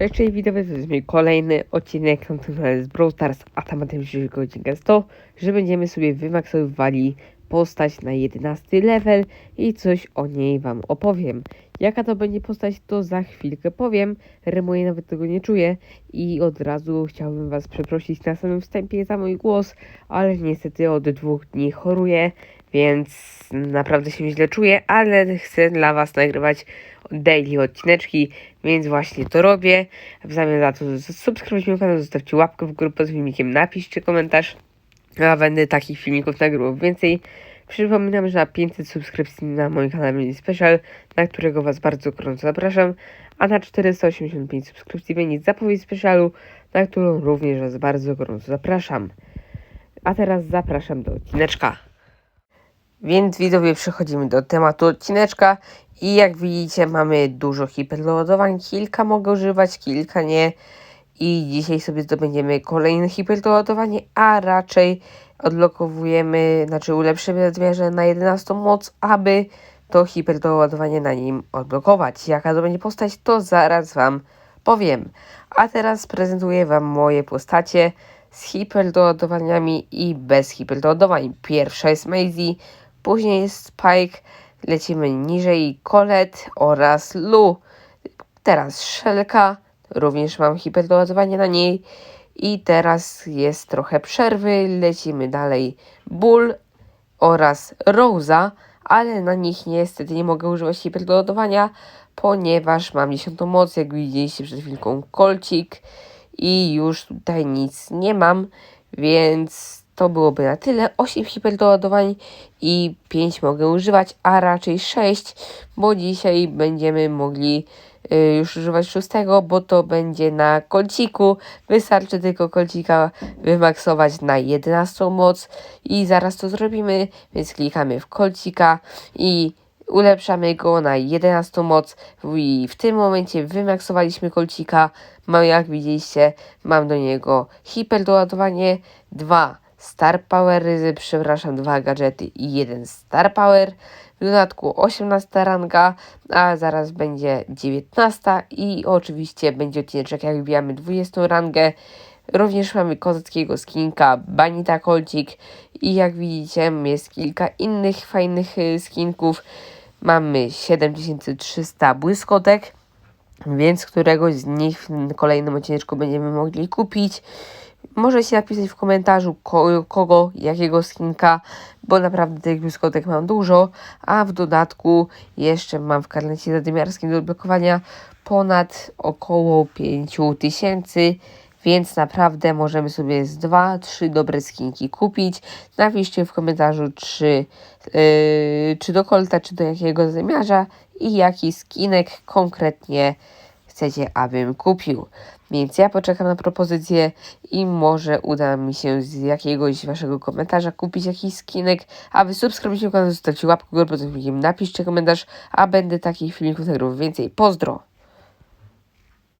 Cześć, cześć, widzowie, to jest mój kolejny odcinek z Brawl Stars, a tematem dzisiejszego odcinka jest to, że będziemy sobie wymaksowywali postać na 11 level i coś o niej wam opowiem. Jaka to będzie postać, to za chwilkę powiem, Remuję nawet tego nie czuję i od razu chciałbym was przeprosić na samym wstępie za mój głos, ale niestety od dwóch dni choruję, więc naprawdę się źle czuję, ale chcę dla was nagrywać daily odcineczki, więc właśnie to robię. W zamian za to subskrybujcie mój kanał, zostawcie łapkę w górę pod filmikiem, napiszcie komentarz, a będę takich filmików nagrywał więcej. Przypominam, że na 500 subskrypcji na moim kanale będzie special, na którego Was bardzo gorąco zapraszam, a na 485 subskrypcji będzie zapowiedź specialu, na którą również Was bardzo gorąco zapraszam. A teraz zapraszam do odcineczka. Więc widzowie, przechodzimy do tematu odcineczka i jak widzicie mamy dużo hiperdoładowań, kilka mogę używać, kilka nie i dzisiaj sobie zdobędziemy kolejne hiperdoładowanie, a raczej odblokowujemy, znaczy ulepszymy nadmierze na 11 moc, aby to hiperdoładowanie na nim odblokować. Jaka to będzie postać, to zaraz Wam powiem. A teraz prezentuję Wam moje postacie z hiperdoładowaniami i bez hiperdoładowań. Pierwsza jest Maisie, później Spike, lecimy niżej Colette oraz Lu. Teraz Szelka, również mam hiperdoładowanie na niej. I teraz jest trochę przerwy, lecimy dalej Bull oraz Rosa, ale na nich niestety nie mogę używać hiperdoładowania, ponieważ mam 10 moc, jak widzieliście przed chwilką kolcik i już tutaj nic nie mam, więc to byłoby na tyle. 8 hiperdoładowań i 5 mogę używać, a raczej 6, bo dzisiaj będziemy mogli y, już używać szóstego, bo to będzie na kolciku. Wystarczy tylko kolcika wymaksować na 11 moc i zaraz to zrobimy, więc klikamy w kolcika i ulepszamy go na 11 moc i w tym momencie wymaksowaliśmy kolcika. Mam, jak widzieliście, mam do niego hiperdoładowanie, 2 Star Power, przepraszam, dwa gadżety i jeden Star Power. W dodatku 18 ranga, a zaraz będzie 19 i oczywiście będzie odcineczek jak wbijamy 20 rangę. Również mamy kozackiego skinka Banita Colcik i jak widzicie jest kilka innych fajnych y, skinków. Mamy 7300 błyskotek, więc któregoś z nich w kolejnym odcineczku będziemy mogli kupić. Możecie napisać w komentarzu ko kogo, jakiego skinka, bo naprawdę tych błyskotek mam dużo, a w dodatku jeszcze mam w karnecie zadymiarskim do odblokowania ponad około 5000, więc naprawdę możemy sobie z 2-3 dobre skinki kupić. Napiszcie w komentarzu, czy, yy, czy do kolta, czy do jakiego zamiarza i jaki skinek konkretnie chcecie, abym kupił. Więc ja poczekam na propozycję i może uda mi się z jakiegoś waszego komentarza kupić jakiś skinek, a wy subskrybujcie kanał, zostawcie łapkę górę pod tym filmikiem, napiszcie komentarz, a będę takich filmików nagrywał więcej. Pozdro!